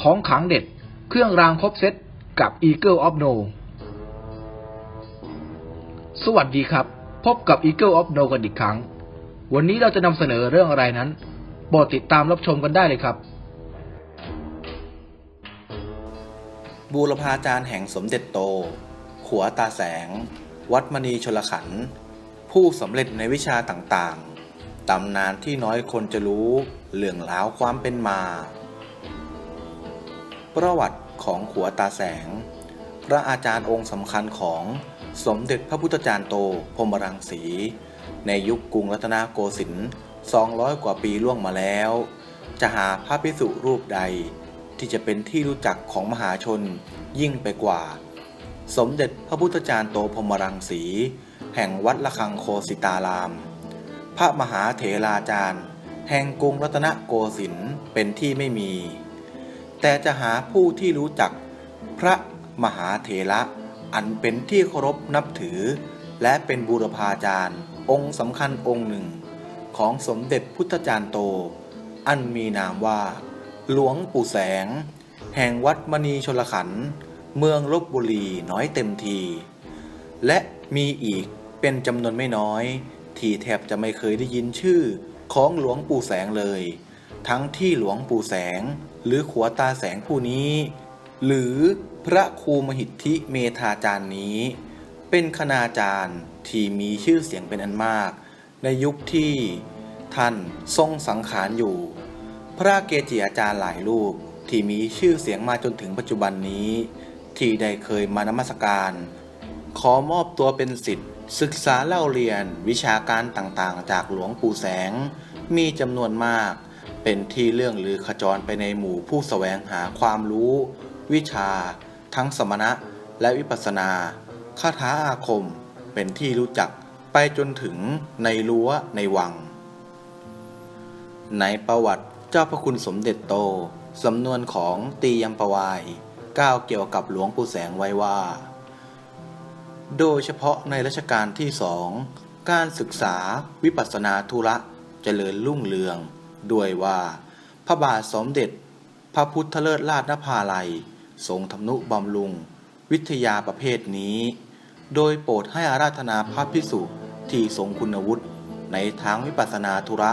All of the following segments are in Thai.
ของขังเด็ด เครื่องรางครบเซตกับ Eagle of No สวัสดีครับ พบกับ Eagle of No กันอีกครั้ง วันนี้เราจะนำเสนอเรื่องอะไรนั้นโปรดติดตามรับชมกันได้เลยครับ บูรพาจารย์แห่งสมเด็จโต ขัวตาแสง วัดมณีชลขัน ผู้สำเร็จในวิชาต่างๆตำนานที่น้อยคนจะรู้เรื่องราวความเป็นมา ประวัติของขัวตาแสง พระอาจารย์องค์สำคัญของสมเด็จพระพุทธจารย์โตพรหมรังสี ในยุคกรุงรัตนโกสินทร์ 200 กว่าปีล่วงมาแล้ว จะหาพระภิกษุรูปใด ที่จะเป็นที่รู้จักของมหาชนยิ่งไปกว่า สมเด็จพระพุทธจารย์โตพรหมรังสี แห่งวัดละคังโคสิตาราม พระมหาเถราจารย์ แห่งกรุงรัตนโกสินทร์เป็นที่ไม่มี แต่จะหาผู้ที่รู้จักพระมหาเถระอันเป็นที่เคารพนับถือ และเป็นบูรพาจารย์ องค์สำคัญองค์หนึ่ง ของสมเด็จพุทธจารย์โต อันมีนามว่า หลวงปู่แสง แห่งวัดมณีชลขันธ์เมืองลบบุรีน้อยเต็มที และมีอีกเป็นจำนวนไม่น้อย ที่แทบจะไม่เคยได้ยินชื่อของหลวงปู่แสงเลย ทั้งที่หลวงปู่แสง หรือขัวตาแสงผู้นี้ หรือพระครูมหิทธิเมธาจารย์นี้ เป็นคณาจารย์ที่มีชื่อเสียงเป็นอันมาก ในยุคที่ท่านทรงสังขารอยู่ พระเกจิอาจารย์หลายรูปที่มีชื่อเสียงมาจนถึงปัจจุบันนี้ ที่ได้เคยมานมัสการ ขอมอบตัวเป็นสิทธิ์ ศึกษาเล่าเรียนวิชาการต่างๆ จากหลวงปู่แสง มีจำนวนมาก เป็นที่เรื่องลือขจรไปในหมู่ผู้แสวงหาความรู้ วิชา ทั้งสมณะและวิปัสนาคาถาอาคมเป็นที่รู้จักไปจนถึงในรั้วในวัง ในประวัติเจ้าพระคุณสมเด็จโต สำนวนของตียมปวายกล่าวเกี่ยวกับหลวงปู่แสงไว้ว่า โดยเฉพาะในรัชกาลที่สอง การศึกษาวิปัสสนาธุระเจริญรุ่งเรือง ด้วยว่า พระบาทสมเด็จ พระพุทธเลิศราชนภาลัย ทรงทำนุบำรุง วิทยาประเภทนี้ โดยโปรดให้อาราธนาพระพิสุที่ทรงคุณวุฒิในทางวิปัสสนาธุระ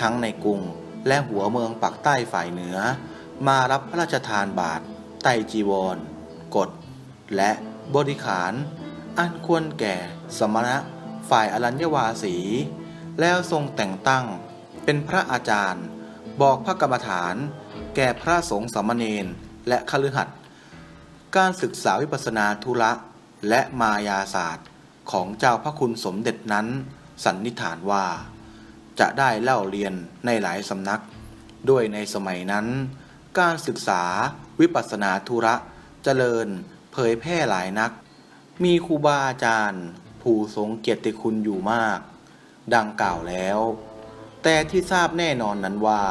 ทั้งในกรุงและหัวเมืองปักใต้ฝ่ายเหนือ มารับพระราชทานบาทไตจีวร กฎ และบริขาร อันควรแก่สมณะฝ่ายอรัญญวาสี แล้วทรงแต่งตั้ง เป็นพระอาจารย์ บอกพระกรรมฐาน แก่พระสงฆ์สามเณรและคฤหัสถ์การศึกษาวิปัสนาธุระและมายาศาสตร์ของเจ้าพระคุณสมเด็จนั้น สันนิษฐานว่า จะได้เล่าเรียนในหลายสำนัก ด้วยในสมัยนั้น การศึกษาวิปัสสนาธุระเจริญเผยแพร่หลายนัก มีครูบาอาจารย์ ผู้ทรงเกียรติคุณอยู่มาก ดังกล่าวแล้ว แต่ที่ทราบแน่นอนนั้นว่า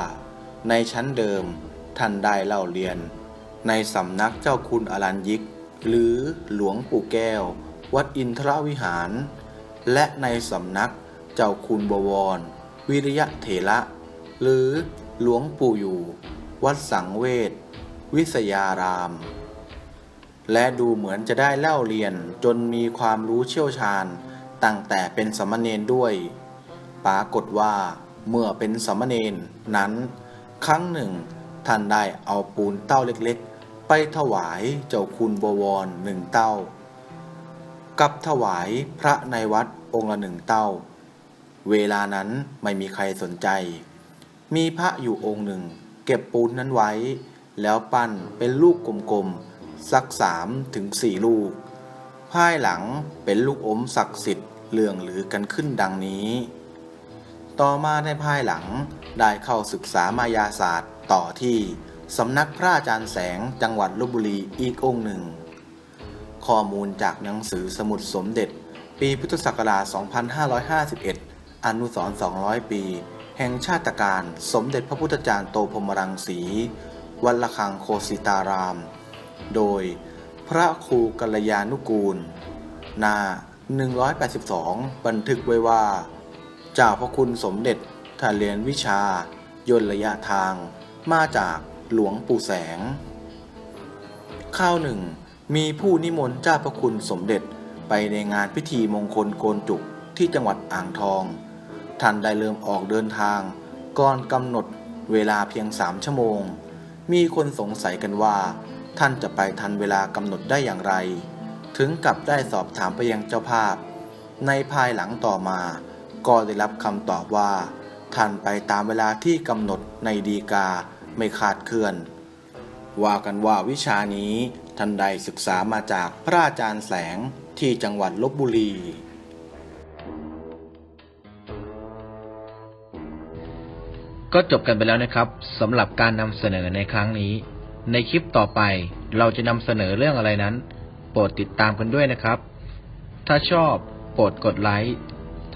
ในชั้นเดิมท่านได้เล่าเรียน ในสำนักเจ้าคุณอรัญยิก หรือหลวงปู่แก้ว วัดอินทรวิหาร และในสำนักเจ้าคุณบวร วิริยะเถระหรือหลวงปู่อยู่ วัดสังเวชวิสยาราม และดูเหมือนจะได้เล่าเรียนจนมีความรู้เชี่ยวชาญตั้งแต่เป็นสามเณรด้วย ปรากฏว่า เมื่อเป็นสมเณรนั้น ครั้งหนึ่ง ท่านได้เอาปูนเต้าเล็กๆ ไปถวายเจ้าคุณบวรหนึ่งเต้า กับถวายพระในวัดองค์ละหนึ่งเต้า เวลานั้นไม่มีใครสนใจ มีพระอยู่องค์หนึ่ง เก็บปูนนั้นไว้ แล้วปั้นเป็นลูกกลมๆ สักสามถึงสี่ลูก ภายหลังเป็นลูกอมศักดิ์สิทธิ์เรื่องหรือกันขึ้นดังนี้ ต่อมาในภายหลังได้เข้าศึกษามายาศาสตร์ต่อที่สำนักพระอาจารย์แสงจังหวัดลบบุรีอีกองค์หนึ่ง ข้อมูลจากหนังสือสมุดสมเด็จ ปีพุทธศักราช 2551 อนุสร200 ปี แห่งชาติการสมเด็จพระพุทธจารย์โตพรมรังสีวัละคังโคสิตาราม โดยพระครูกัลยานุกูล หน้า 182 บันทึกไว้ว่า จ้าพระคุณสมเด็จท่านเรียนวิชายนระยะทาง มาจากหลวงปู่แสง ข้าวหนึ่ง มีผู้นิมนต์เจ้าพระคุณสมเด็จไปในงานพิธีมงคลโกนจุกที่จังหวัดอ่างทอง ท่านได้เริ่มออกเดินทาง ก่อนกำหนดเวลาเพียงสามชั่วโมง มีคนสงสัยกันว่า ท่านจะไปทันเวลากำหนดได้อย่างไร ถึงกับได้สอบถามไปยังเจ้าภาพ ในภายหลังต่อมา ก็ได้รับคำตอบว่า ท่านไปตามเวลาที่กำหนดในดีกาไม่ขาดเคลื่อน ว่ากันว่าวิชานี้ท่านได้ศึกษามาจากพระอาจารย์แสงที่จังหวัดลบบุรีก็จบกันไปแล้วนะครับสำหรับการนำเสนอในครั้งนี้ ในคลิปต่อไปเราจะนำเสนอเรื่องอะไรนั้น โปรดติดตามกันด้วยนะครับ ถ้าชอบโปรดกดไลค์